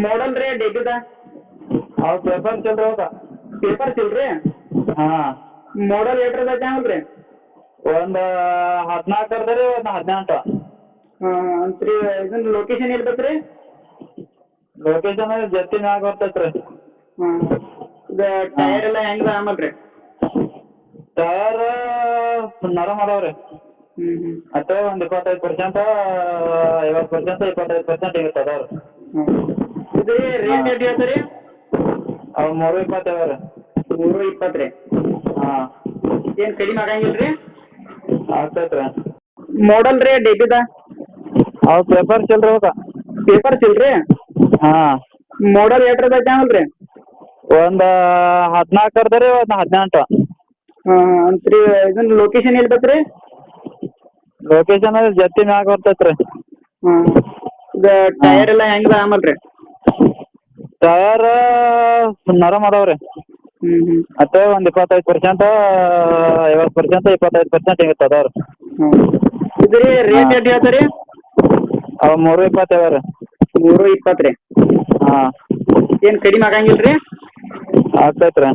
ಮಾಡಲ್ ರೀ ಡೆಬಿದ ಅವ್ ಪೇಪರ್ ಚಲ್ರಿ ಅವ ಪೇಪರ್ ಚಿಲ್ರಿ? ಹಾಂ. ಮಾಡಲ್ ಎಷ್ಟ್ರದ ಜಾಂಗ್ರಿ ಒಂದ್ ಒಂದು ಹದಿನಾಲ್ಕು ರೀ ಒಂದು ಹದಿನೆಂಟು. ಹಾಂ ಅಂತ್ರಿ ಇದನ್ನ ಲೊಕೇಶನ್ ಎಲ್ಲಿ ಬೇಕು ರೀ ಲೊಕೇಶನ್ ಜತ್ತಿ ಮ್ಯಾಗ ಬರ್ತೈತ್ರಿ ರೀ. ಹಾಂ. ಇದು ಟೈರ್ ಎಲ್ಲ ಹೆಂಗ್ ಆಮಲ್ರಿ ರೀ ಟಯರ್ ನರಮ್ ಅದಾವ ರೀ. ಹ್ಮ್ ಹ್ಞೂ ಅಷ್ಟೇ ಒಂದು ಇಪ್ಪತ್ತೈದು ಪರ್ಸೆಂಟ್ ಐವತ್ತು ಪರ್ಸೆಂಟ್ ಇಪ್ಪತ್ತೈದು ಪರ್ಸೆಂಟ್ ಇರುತ್ತೆ ಅದಾವ ರೀ ಹಾಂ ಇದು ರೇಟ್ ಎಷ್ಟು ಹೇಳ್ತೀರಿ? ರೀ ಅವು ಮೂರು ಇಪ್ಪತ್ತೈದು ರೀ. ಮೂರು ಇಪ್ಪತ್ತು ರೀ. ಹಾಂ. ಏನು ಕಡಿಮೆ ಆಗಂಗಿಲ್ಲ ರೀ. ಆಗ್ತೈತೆ ರೀ ಮಾಡಲ್ ರೀ ಡೆಬಿದ ಅವು ಪೇಪರ್ ಚಿಲ್ರಿ ಅವಕ್ಕ ಪೇಪರ್ ಚಿಲ್ರಿ ಹಾಂ. ಮಾಡಲ್ ಎಷ್ಟ್ರದ ಚಾನಲ್ ರೀ ಒಂದು ಹದಿನಾಲ್ಕು ಅರ್ಧ ರೀ ಒಂದು ಹದಿನೆಂಟು. ಹಾಂ ಅಂತ್ರಿ ಇದನ್ನ ಲೊಕೇಶನ್ ಎಲ್ಲಿ ರೀ ಲೊಕೇಶನ್ ಜತ್ತಿ ಮ್ಯಾಗ ಬರ್ತೈತೆ ರೀ. ಹಾಂ. ಈಗ ಟೈರ್ ಎಲ್ಲ ಹೆಂಗೆ ಆಮಲ್ ರೀ ಟಯರ್ ನರಮ್ ಅದಾವೆ ರೀ ಹ್ಞೂ ಹ್ಞೂ ಅಷ್ಟೇ ಒಂದು ಇಪ್ಪತ್ತೈದು ಪರ್ಸೆಂಟ್ ಐವತ್ತು ಪರ್ಸೆಂಟ್ ಇಪ್ಪತ್ತೈದು ಪರ್ಸೆಂಟ್ ಇರುತ್ತೆ ಅದಾವ ರೀ ಹ್ಞೂ ಇದು ರೀ ರೇಟ್ ಎಷ್ಟು ಹೇಳ್ತೀರಿ ಅವು ಮೂರು ಇಪ್ಪತ್ತೈದು ರೀ ಮೂರು ಇಪ್ಪತ್ತು ರೀ. ಹಾಂ. ಏನು ಕಡಿಮೆ ಆಗಂಗಿಲ್ಲ ರೀ ಆಗ್ತೈತೆ ರೀ